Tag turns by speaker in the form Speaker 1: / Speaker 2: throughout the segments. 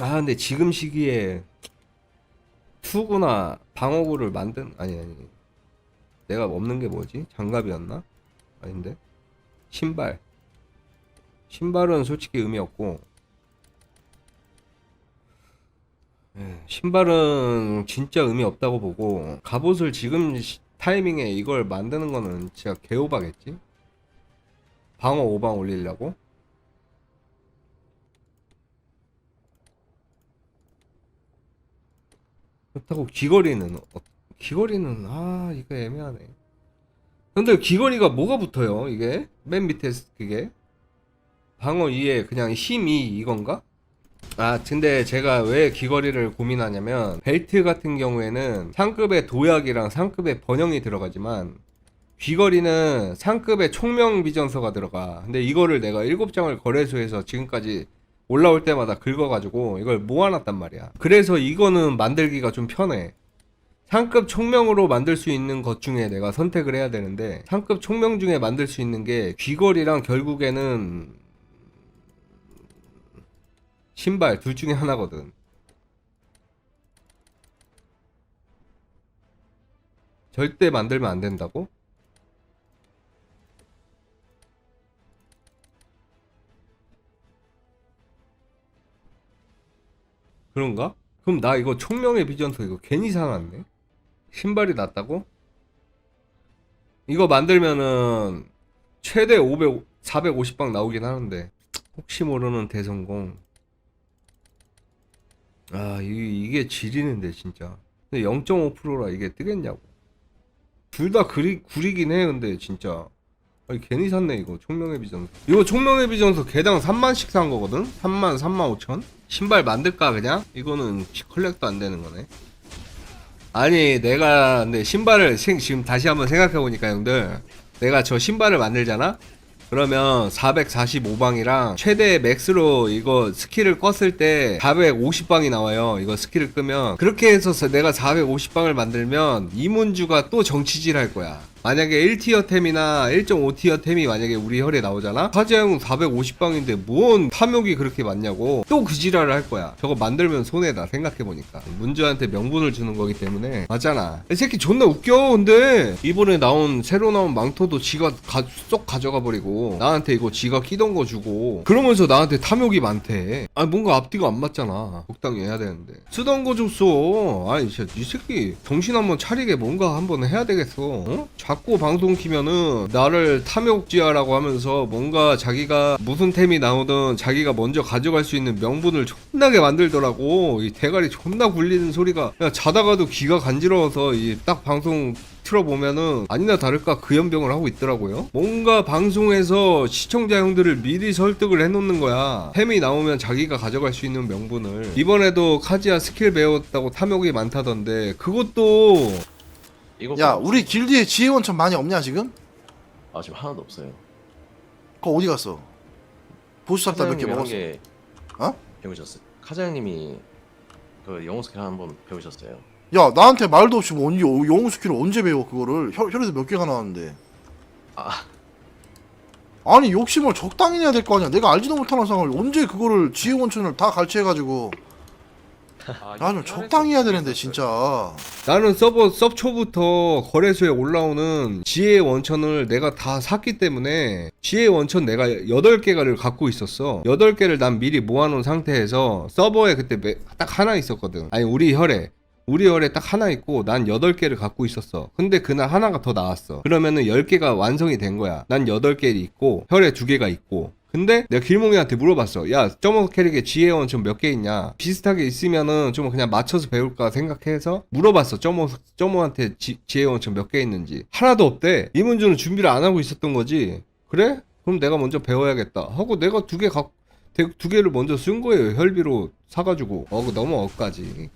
Speaker 1: 아 근데 지금 시기에 투구나 방어구를 만든 아니 아니 내가 없는 게 뭐지? 장갑이었나? 아닌데 신발 신발은 솔직히 의미 없고 예, 신발은 진짜 의미 없다고 보고 갑옷을 지금 시- 타이밍에 이걸 만드는 거는 진짜 개오바겠지? 방어 5방 올리려고? 그렇다고 귀걸이는 어- 귀걸이는 아 이거 애매하네. 근데 귀걸이가 뭐가 붙어요? 이게 맨 밑에 그게 방어 2에 그냥 힘이 이건가? 아 근데 제가 왜 귀걸이를 고민하냐면 벨트 같은 경우에는 상급의 도약이랑 상급의 번영이 들어가지만 귀걸이는 상급의 총명 비전서가 들어가. 근데 이거를 내가 7장을 거래소에서 지금까지 올라올 때마다 긁어가지고 이걸 모아놨단 말이야. 그래서 이거는 만들기가 좀 편해. 상급 총명으로 만들 수 있는 것 중에 내가 선택을 해야 되는데 상급 총명 중에 만들 수 있는 게 귀걸이랑 결국에는 신발 둘 중에 하나거든. 절대 만들면 안 된다고? 그런가? 그럼 나 이거 총명의 비전서 이거 괜히 사놨네? 신발이 낫다고? 이거 만들면은 최대 500, 450방 나오긴 하는데 혹시 모르는 대성공 아 이, 이게 지리는데 진짜 근데 0.5%라 이게 뜨겠냐고 둘 다 구리, 구리긴 해 근데 진짜 아니 괜히 샀네 이거. 총명의 비전서 이거 총명의 비전서 개당 3만씩 산 거거든? 3만 3만 5천? 신발 만들까 그냥? 이거는 컬렉도 안 되는 거네. 아니 내가 근데 신발을 생- 지금 다시 한번 생각해 보니까 형들. 내가 저 신발을 만들잖아? 그러면 445방이랑 최대 맥스로 이거 스킬을 껐을 때 450방이 나와요. 이거 스킬을 끄면. 그렇게 해서 내가 450방을 만들면 이문주가 또 정치질 할 거야. 만약에 1티어 템이나 1.5티어 템이 만약에 우리 혈에 나오잖아? 화재형은 450방인데 뭔 탐욕이 그렇게 많냐고 또 그 지랄을 할 거야. 저거 만들면 손해다 생각해보니까. 문주한테 명분을 주는 거기 때문에 맞잖아. 이 새끼 존나 웃겨 근데 이번에 나온 새로 나온 망토도 지가 가, 쏙 가져가 버리고 나한테 이거 지가 끼던 거 주고 그러면서 나한테 탐욕이 많대. 아 뭔가 앞뒤가 안 맞잖아. 적당히 해야 되는데 쓰던 거 줬어. 진짜 이 새끼 정신 한번 차리게 뭔가 한번 해야 되겠어. 어? 자꾸 방송 키면은 나를 탐욕지하라고 하면서 뭔가 자기가 무슨 템이 나오든 자기가 먼저 가져갈 수 있는 명분을 존나게 만들더라고. 이 대가리 존나 굴리는 소리가 야, 자다가도 귀가 간지러워서 이 딱 방송 틀어보면은 아니나 다를까 그 연병을 하고 있더라고요. 뭔가 방송에서 시청자 형들을 미리 설득을 해놓는 거야. 템이 나오면 자기가 가져갈 수 있는 명분을. 이번에도 카지아 스킬 배웠다고 탐욕이 많다던데 그것도
Speaker 2: 이거
Speaker 3: 야 우리 길드에 지혜원천 많이 없냐 지금?
Speaker 2: 아 지금 하나도 없어요.
Speaker 3: 그거 어디 갔어? 보수 샀다 몇 개 먹었어?
Speaker 2: 개
Speaker 3: 어?
Speaker 2: 배우셨어요. 카자형님이 그 영어 스킬 한번 배우셨어요.
Speaker 3: 야 나한테 말도 없이 뭐 언제 영웅 스킬을 언제 배워 그거를 혈, 혈에서 몇 개가 나왔는데
Speaker 2: 아
Speaker 3: 아니 욕심을 적당히 내야 될 거 아니야 내가 알지도 못하는 상황을 언제 그거를 지혜원천을 다 갈취해가지고 야좀 적당히 해야 되는데 진짜
Speaker 1: 나는 서버 섭 초부터 거래소에 올라오는 지혜의 원천을 내가 다 샀기 때문에 지혜의 원천 내가 8개가를 갖고 있었어. 8개를 난 미리 모아놓은 상태에서 서버에 그때 매- 딱 하나 있었거든. 아니 우리 혈에. 우리 혈에 딱 하나 있고 난 8개를 갖고 있었어. 근데 그날 하나가 더 나왔어. 그러면은 10개가 완성이 된 거야. 난 8개 있고 혈에 2개가 있고 근데 내가 길몽이한테 물어봤어. 야, 점어 캐릭에 지혜원 좀몇개 있냐? 비슷하게 있으면은 좀 그냥 맞춰서 배울까 생각해서 물어봤어. 점어, 점어한테 지, 지혜원 좀몇개 있는지. 하나도 없대. 이문주는 준비를 안 하고 있었던 거지. 그래? 그럼 내가 먼저 배워야겠다. 하고 내가 두 개 갖, 대- 두 개를 먼저 쓴 거예요. 혈비로 사가지고. 어, 그 너무 억까지.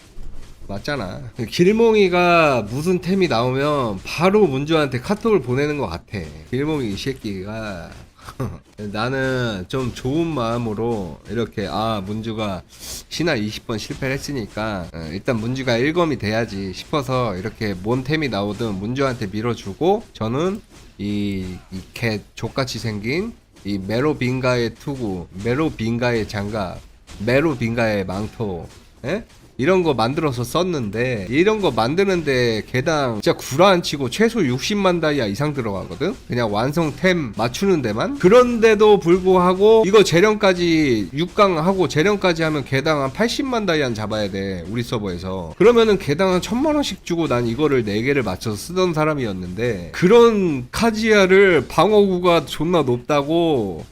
Speaker 1: 맞잖아. 길몽이가 무슨 템이 나오면 바로 문주한테 카톡을 보내는 것 같아. 길몽이 이 새끼가 나는 좀 좋은 마음으로 이렇게 아 문주가 신화 20번 실패를 했으니까 어, 일단 문주가 1검이 돼야지 싶어서 이렇게 뭔 템이 나오든 문주한테 밀어주고 저는 이이개 족같이 생긴 이 메로빙가의 투구, 메로빙가의 장갑, 메로빙가의 망토, 예? 이런 거 만들어서 썼는데 이런 거 만드는데 개당 진짜 구라안 치고 최소 60만 다이아 이상 들어가거든? 그냥 완성템 맞추는 데만? 그런데도 불구하고 이거 재련까지 6강 하고 재련까지 하면 개당 한 80만 다이아 잡아야 돼 우리 서버에서. 그러면은 개당 한 천만 원씩 주고 난 이거를 4개를 맞춰서 쓰던 사람이었는데 그런 카지아를 방어구가 존나 높다고.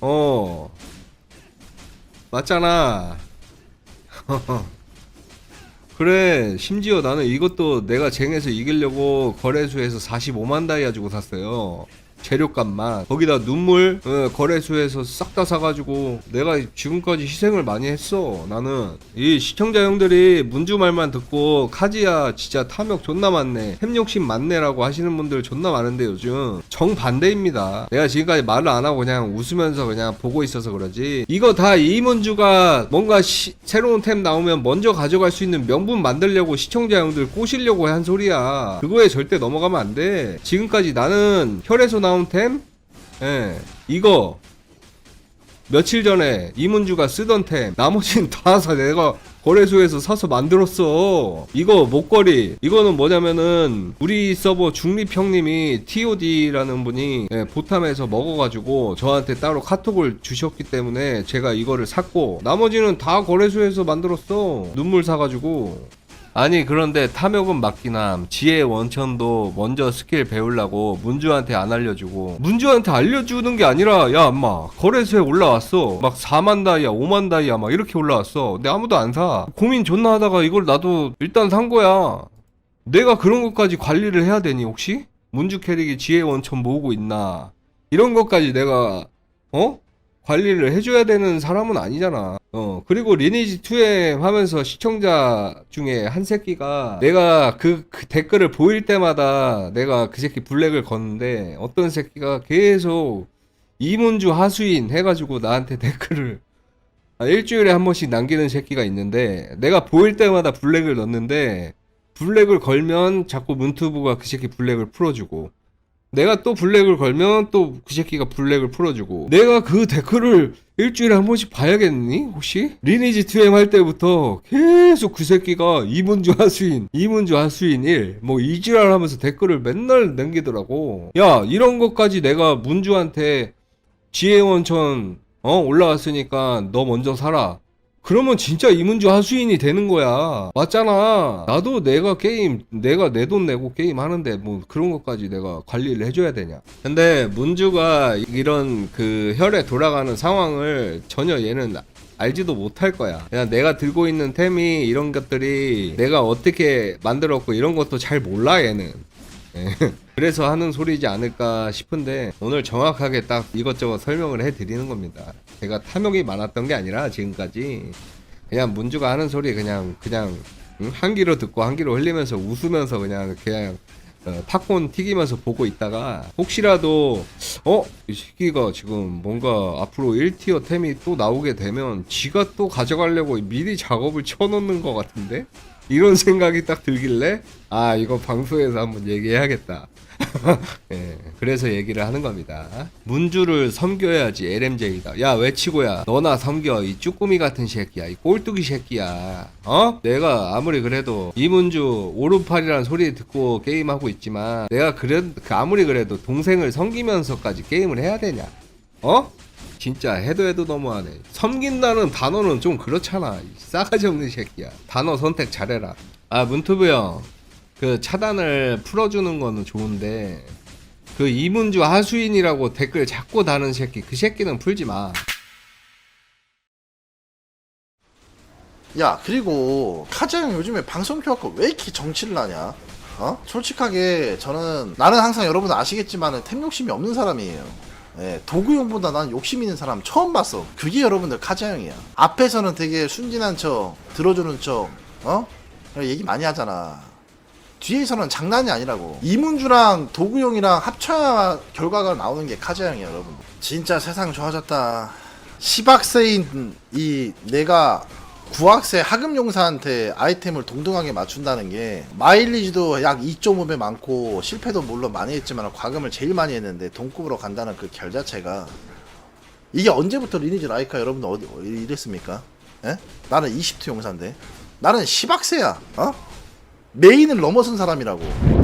Speaker 1: 어. 맞잖아 그래 심지어 나는 이것도 내가 쟁에서 이기려고 거래소에서 45만 다이아 주고 샀어요 재료값만 거기다 눈물 어, 거래소에서 싹 다 사가지고 내가 지금까지 희생을 많이 했어 나는. 이 시청자 형들이 문주 말만 듣고 카지야 진짜 탐욕 존나 많네 햄욕심 많네라고 하시는 분들 존나 많은데 요즘. 정반대입니다. 내가 지금까지 말을 안 하고 그냥 웃으면서 그냥 보고 있어서 그러지. 이거 다 이문주가 뭔가 시- 새로운 템 나오면 먼저 가져갈 수 있는 명분 만들려고 시청자 형들 꼬시려고 한 소리야. 그거에 절대 넘어가면 안돼. 지금까지 나는 혈에서 나온 템? 예, 이거 며칠 전에 이문주가 쓰던 템. 나머지는 다 사 내가 거래소에서 사서 만들었어. 이거 목걸이. 이거는 뭐냐면은 우리 서버 중립 형님이 TOD라는 분이 예, 보탐에서 먹어가지고 저한테 따로 카톡을 주셨기 때문에 제가 이거를 샀고 나머지는 다 거래소에서 만들었어. 눈물 사가지고 아니 그런데 탐욕은 맞기남. 지혜 원천도 먼저 스킬 배우려고 문주한테 안 알려주고. 문주한테 알려주는 게 아니라 야 엄마 거래소에 올라왔어. 막 4만 다이아 5만 다이아 막 이렇게 올라왔어. 근데 아무도 안 사. 고민 존나 하다가 이걸 나도 일단 산 거야. 내가 그런 것까지 관리를 해야 되니 혹시? 문주 캐릭이 지혜 원천 모으고 있나? 이런 것까지 내가 어? 관리를 해줘야 되는 사람은 아니잖아. 어, 그리고 리니지 2에 하면서 시청자 중에 한 새끼가 내가 그, 그 댓글을 보일 때마다 내가 그 새끼 블랙을 걷는데 어떤 새끼가 계속 이문주 하수인 해가지고 나한테 댓글을 아, 일주일에 한 번씩 남기는 새끼가 있는데 내가 보일 때마다 블랙을 넣는데 블랙을 걸면 자꾸 문투부가 그 새끼 블랙을 풀어주고 내가 또 블랙을 걸면 또 그 새끼가 블랙을 풀어주고. 내가 그 댓글을 일주일에 한 번씩 봐야겠니 혹시? 리니지 2M 할 때부터 계속 그 새끼가 이문주 하수인 이문주 하수인 1 뭐 이지랄 하면서 댓글을 맨날 남기더라고. 야 이런 것까지 내가 문주한테 지혜원천 어 올라왔으니까 너 먼저 살아 그러면 진짜 이문주 하수인이 되는 거야. 맞잖아. 나도 내가 게임, 내가 내 돈 내고 게임 하는데 뭐 그런 것까지 내가 관리를 해줘야 되냐. 근데 문주가 이런 그 혈에 돌아가는 상황을 전혀 얘는 알지도 못할 거야. 그냥 내가 들고 있는 템이 이런 것들이 내가 어떻게 만들었고 이런 것도 잘 몰라 얘는. 예. 그래서 하는 소리지 않을까 싶은데 오늘 정확하게 딱 이것저것 설명을 해드리는 겁니다. 제가 탐욕이 많았던 게 아니라 지금까지 그냥 문주가 하는 소리 그냥 그냥 응? 한 귀로 듣고 한 귀로 흘리면서 웃으면서 그냥 그냥 어, 팝콘 튀기면서 보고 있다가 혹시라도 어? 이 새끼가 지금 뭔가 앞으로 1티어 템이 또 나오게 되면 지가 또 가져가려고 미리 작업을 쳐놓는 것 같은데? 이런 생각이 딱 들길래 아 이거 방송에서 한번 얘기해야겠다 예, 그래서 얘기를 하는 겁니다. 문주를 섬겨야지 LMJ가. 야 외치고야 너나 섬겨 이 쭈꾸미 같은 새끼야 이 꼴뚜기 새끼야. 어? 내가 아무리 그래도 이문주 오른팔이라는 소리 듣고 게임하고 있지만 내가 그래 그 아무리 그래도 동생을 섬기면서까지 게임을 해야 되냐? 어? 진짜 해도 해도 너무하네. 섬긴다는 단어는 좀 그렇잖아. 이 싸가지 없는 새끼야. 단어 선택 잘해라. 아 문투브 형. 그 차단을 풀어주는 거는 좋은데 그 이문주 하수인이라고 댓글 자꾸 다는 새끼 그 새끼는 풀지 마.
Speaker 3: 야 그리고 카자형 요즘에 방송 켜갖고 왜 이렇게 정치를 하냐? 어? 솔직하게 저는 나는 항상 여러분 아시겠지만 은 템 욕심이 없는 사람이에요. 예, 도구용보다 난 욕심 있는 사람 처음 봤어. 그게 여러분들 카자형이야. 앞에서는 되게 순진한 척, 들어주는 척, 어? 얘기 많이 하잖아. 뒤에서는 장난이 아니라고. 이문주랑 도구용이랑 합쳐야 결과가 나오는 게 카자형이야, 여러분. 진짜 세상 좋아졌다. 시박세인 이 내가 구학생 하급 용사한테 아이템을 동등하게 맞춘다는 게 마일리지도 약 2.5배 많고 실패도 물론 많이 했지만 과금을 제일 많이 했는데 동급으로 간다는 그 결 자체가 이게 언제부터 리니지 라이카 여러분 어디 어, 이랬습니까? 예? 나는 20트 용사인데 나는 10학세야 어? 메인을 넘어선 사람이라고